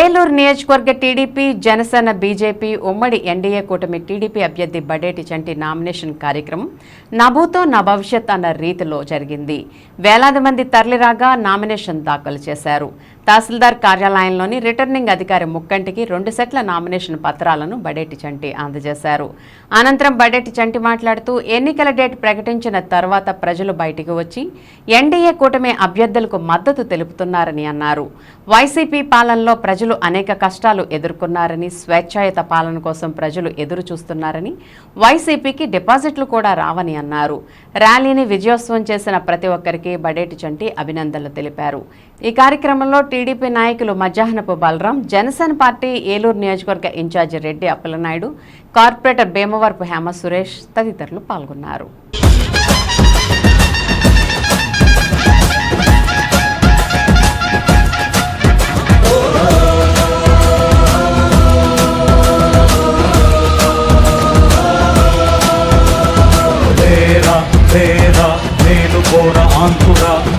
ఏలూరు నియోజకవర్గ TDP Janasena BJP ఉమ్మడి NDA కూటమి టీడీపీ అభ్యర్థి బడేటి చంటి నామినేషన్ కార్యక్రమం నభూతో నా భవిష్యత్ అన్న రీతిలో జరిగింది. వేలాది మంది తరలిరాగా నామినేషన్ దాఖలు చేశారు. తహసీల్దార్ కార్యాలయంలోని రిటర్నింగ్ అధికారి ముక్కంటికి రెండు సెట్ల నామినేషన్ పత్రాలను బడేటి చంటి అందజేశారు. అనంతరం బడేటి చంటి మాట్లాడుతూ ఎన్నికల డేట్ ప్రకటించిన తర్వాత ప్రజలు బయటికి వచ్చి ఎన్డీఏ కూటమి అభ్యర్థులకు మద్దతు తెలుపుతున్నారని అన్నారు. వైసీపీ పాలనలో ప్రజలు అనేక కష్టాలు ఎదుర్కొన్నారని స్వేచ్ఛాయుత పాలన కోసం ప్రజలు ఎదురు చూస్తున్నారని వైసీపీకి డిపాజిట్లు కూడా రావని అన్నారు. ర్యాలీని విజయోత్సవం చేసిన ప్రతి ఒక్కరికి బడేటి చంటి అభినందనలు తెలిపారు. ఈ కార్యక్రమంలో టీడీపీ నాయకులు మధ్యాహ్నపు బలరాం జనసేన పార్టీ ఏలూరు నియోజకవర్గ in charge Reddy Appalanaidu corporator Bhimavarapu Hema Suresh తదితరులు పాల్గొన్నారు. నేను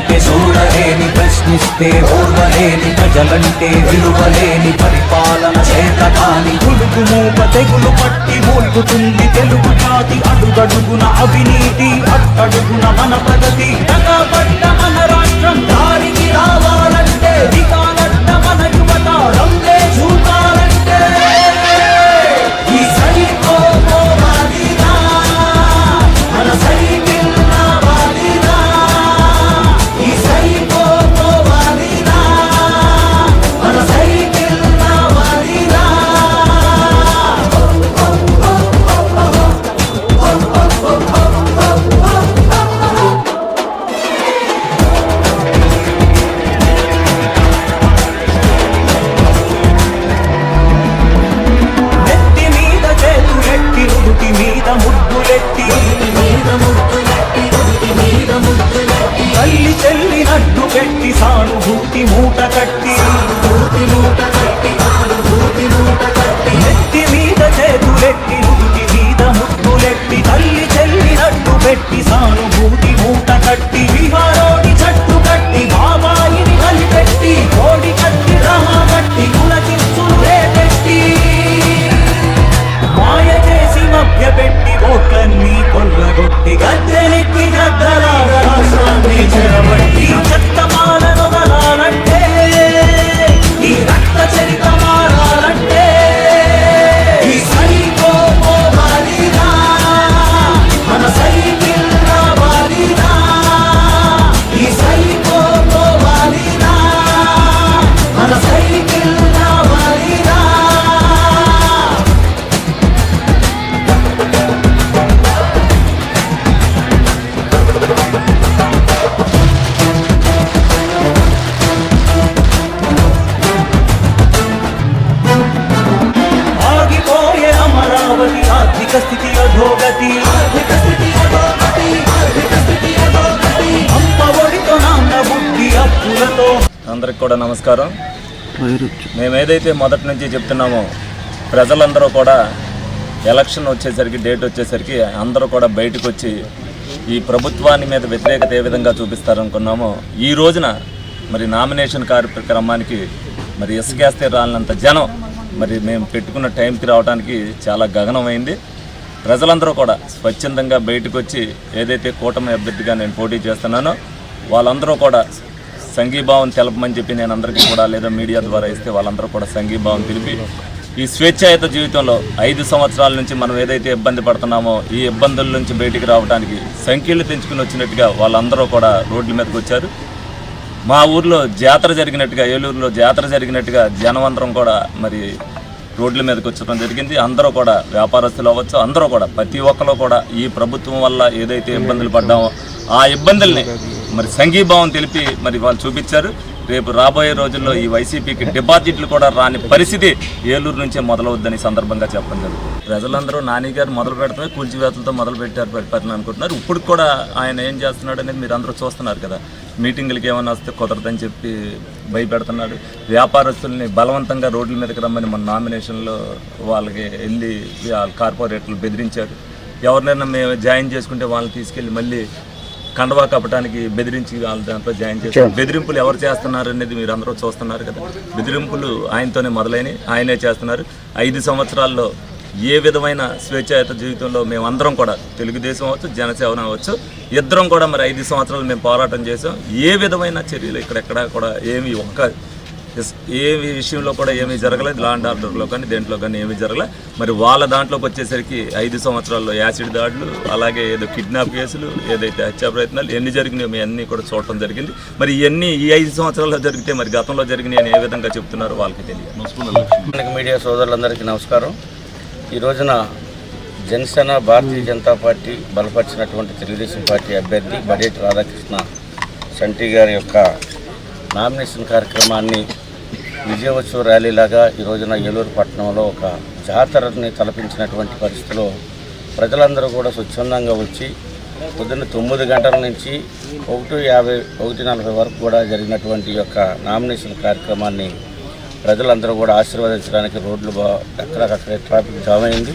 పచ్చదింటే చూడలేని ప్రశ్నిస్తే ఓర్వలేని ప్రజలంటే విలువలేని పరిపాలన చేత కాని గుడుగు మూప తెగులు పట్టి మూల్గుతుంది తెలుగు జాతి అడుగడుగున అవినీతి అట్టడుగున మన ప్రగతి మీద ముద్దులెట్టి తల్లి చెల్లినట్టు పెట్టి సానుభూతి మూట కట్టి నెత్తి మీద చేతులెట్టి ఆర్థిక స్థితి అధోగతి అమ్మ ఒడితో నాన్న బుద్ధి అప్పులతో అందరికి కూడా నమస్కారం. మేము ఏదైతే మొదటి నుంచి చెప్తున్నామో ప్రజలందరూ కూడా ఎలక్షన్ వచ్చేసరికి డేట్ వచ్చేసరికి అందరూ కూడా బయటకు వచ్చి ఈ ప్రభుత్వాన్ని మీద వ్యతిరేకత ఏ విధంగా చూపిస్తారనుకున్నామో ఈ రోజున మరి నామినేషన్ కార్యక్రమానికి మరి ఇసుకేస్తే రాలినంత జనం మరి మేము పెట్టుకున్న టైంకి రావడానికి చాలా గగనమైంది. ప్రజలందరూ కూడా స్వచ్ఛందంగా బయటకు వచ్చి ఏదైతే కూటమి అభ్యర్థిగా నేను పోటీ చేస్తున్నానో వాళ్ళందరూ కూడా సంఘీభావం తెలపమని చెప్పి నేను అందరికీ కూడా లేదా మీడియా ద్వారా ఇస్తే వాళ్ళందరూ కూడా సంఘీభావం తెలిపి ఈ స్వేచ్ఛాయుత జీవితంలో ఐదు సంవత్సరాల నుంచి మనం ఏదైతే ఇబ్బంది పడుతున్నామో ఈ ఇబ్బందుల నుంచి బయటికి రావడానికి సంఖ్యలు తెంచుకుని వచ్చినట్టుగా వాళ్ళందరూ కూడా రోడ్ల మీదకి వచ్చారు. మా ఊర్లో జాతర జరిగినట్టుగా ఏలూరులో జాతర జరిగినట్టుగా జనవంతరం కూడా మరి రోడ్ల మీదకి వచ్చడం జరిగింది. అందరూ కూడా వ్యాపారస్తులు అవ్వచ్చు అందరూ కూడా ప్రతి ఒక్కరు కూడా ఈ ప్రభుత్వం వల్ల ఏదైతే ఇబ్బందులు పడ్డామో ఆ ఇబ్బందుల్ని మరి సంఘీభావం తెలిపి మరి వాళ్ళు చూపించారు. రేపు రాబోయే రోజుల్లో ఈ వైసీపీకి డిపాజిట్లు కూడా రాని పరిస్థితి ఏలూరు నుంచే మొదలవుద్దని సందర్భంగా చెప్పడం జరుగుతుంది. ప్రజలందరూ నాని గారు మొదలు పెడతామే కూల్చివేతలతో మొదలు పెట్టారు పెట్టారని అనుకుంటున్నారు. ఇప్పుడు కూడా ఆయన ఏం చేస్తున్నాడు అనేది మీరు అందరూ చూస్తున్నారు కదా. మీటింగులకి ఏమైనా వస్తే కుదరదని చెప్పి భయపెడుతున్నాడు. వ్యాపారస్తుల్ని బలవంతంగా రోడ్ల మీదకి రమ్మని మన నామినేషన్లో వాళ్ళకి వెళ్ళి వాళ్ళ కార్పొరేటర్లు బెదిరించారు. ఎవరినైనా మేము జాయిన్ చేసుకుంటే వాళ్ళని తీసుకెళ్ళి మళ్ళీ కండవా కప్పడానికి బెదిరించి వాళ్ళ దాంట్లో జాయిన్ చేస్తారు బెదిరింపులు ఎవరు చేస్తున్నారు అనేది మీరు అందరూ చూస్తున్నారు కదా. బెదిరింపులు ఆయనతోనే మొదలైనవి ఆయనే చేస్తున్నారు. ఐదు సంవత్సరాల్లో ఏ విధమైన స్వేచ్ఛాయుత జీవితంలో మేమందరం కూడా తెలుగుదేశం అవ్వచ్చు జనసేన అవ్వచ్చు ఇద్దరం కూడా మరి ఐదు సంవత్సరాలు మేము పోరాటం చేసాం ఏ విధమైన చర్యలు ఇక్కడెక్కడ కూడా ఏమి ఒక్క ఏ విషయంలో కూడా ఏమీ జరగలేదు. లా అండ్ ఆర్డర్లో కానీ దేంట్లో కానీ ఏమీ జరగలేదు మరి వాళ్ళ దాంట్లోకి వచ్చేసరికి ఐదు సంవత్సరాల్లో యాసిడ్ దాడులు అలాగే ఏదో కిడ్నాప్ కేసులు ఏదైతే హత్యా ప్రయత్నాలు ఎన్ని జరిగినాయో మీ అన్నీ కూడా చూడటం జరిగింది. మరి ఇవన్నీ ఈ ఐదు సంవత్సరాల్లో జరిగితే మరి గతంలో జరిగినాయి అని ఏ విధంగా చెప్తున్నారో వాళ్ళకి తెలియదు. మనకి మీడియా సోదరులందరికీ నమస్కారం. ఈ రోజున జనసేన భారతీయ జనతా పార్టీ బలపరిచినటువంటి తెలుగుదేశం పార్టీ అభ్యర్థి బడేటి రాధాకృష్ణ సంటి గారి యొక్క నామినేషన్ కార్యక్రమాన్ని విజయోత్సవ ర్యాలీలాగా ఈ రోజున ఏలూరు పట్టణంలో ఒక జాతరని తలపించినటువంటి పరిస్థితిలో ప్రజలందరూ కూడా స్వచ్ఛందంగా వచ్చి పొద్దున్న తొమ్మిది గంటల నుంచి ఒకటి యాభై ఒకటి నలభై వరకు కూడా జరిగినటువంటి యొక్క నామినేషన్ కార్యక్రమాన్ని ప్రజలందరూ కూడా ఆశీర్వదించడానికి రోడ్లు బా ఎక్కడికక్కడే ట్రాఫిక్ జామ్ అయింది.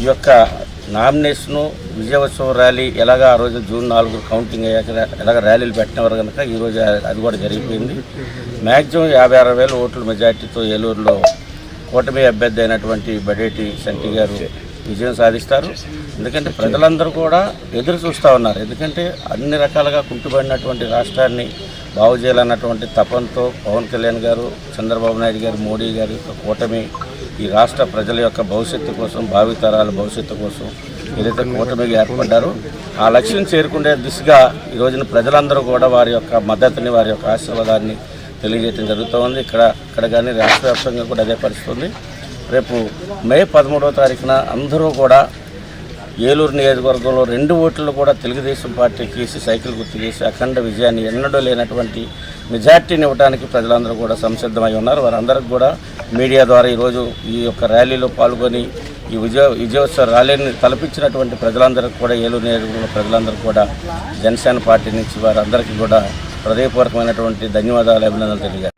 ఈ యొక్క నామినేషను విజయోత్సవ ర్యాలీ ఎలాగ ఆ రోజు జూన్ నాలుగు కౌంటింగ్ అయ్యాక ఎలాగ ర్యాలీలు పెట్టినవారు కనుక ఈరోజు అది కూడా జరిగిపోయింది. మ్యాక్సిమం యాభై అరవై వేల ఓట్ల మెజార్టీతో ఏలూరులో కూటమి అభ్యర్థి అయినటువంటి బడేటి శంటి గారు విజయం సాధిస్తారు. ఎందుకంటే ప్రజలందరూ కూడా ఎదురు చూస్తూ ఉన్నారు. ఎందుకంటే అన్ని రకాలుగా కుంటుపడినటువంటి రాష్ట్రాన్ని బాగు చేయాలన్నటువంటి తపంతో పవన్ కళ్యాణ్ గారు చంద్రబాబు నాయుడు గారు మోడీ గారు కూటమి ఈ రాష్ట్ర ప్రజల యొక్క భవిష్యత్తు కోసం భావితరాల భవిష్యత్తు కోసం ఏదైతే కూటమిగా ఏర్పడ్డారో ఆ లక్ష్యం చేరుకునే దిశగా ఈ రోజున ప్రజలందరూ కూడా వారి యొక్క మద్దతుని వారి యొక్క ఆశీర్వాదాన్ని తెలియజేయడం జరుగుతుంది ఇక్కడ ఇక్కడ కానీ రాష్ట్ర వ్యాప్తంగా కూడా అదే పరిస్థితుంది రేపు మే పదమూడవ తారీఖున అందరూ కూడా ఏలూరు నియోజకవర్గంలో రెండు ఓట్లు కూడా తెలుగుదేశం పార్టీకి వేసి సైకిల్ గుర్తు చేసి అఖండ విజయాన్ని ఎన్నడూ లేనటువంటి మెజార్టీని ఇవ్వడానికి ప్రజలందరూ కూడా సంసిద్ధమై ఉన్నారు. వారందరికీ కూడా మీడియా ద్వారా ఈరోజు ఈ యొక్క ర్యాలీలో పాల్గొని ఈ విజయ విజయోత్సవ ర్యాలీని తలపించినటువంటి ప్రజలందరికీ కూడా ఏలూరు నియోజకవర్గంలో ప్రజలందరూ కూడా జనసేన పార్టీ నుంచి వారందరికీ కూడా హృదయపూర్వకమైనటువంటి ధన్యవాదాలు అభినందనలు తెలియజేస్తారు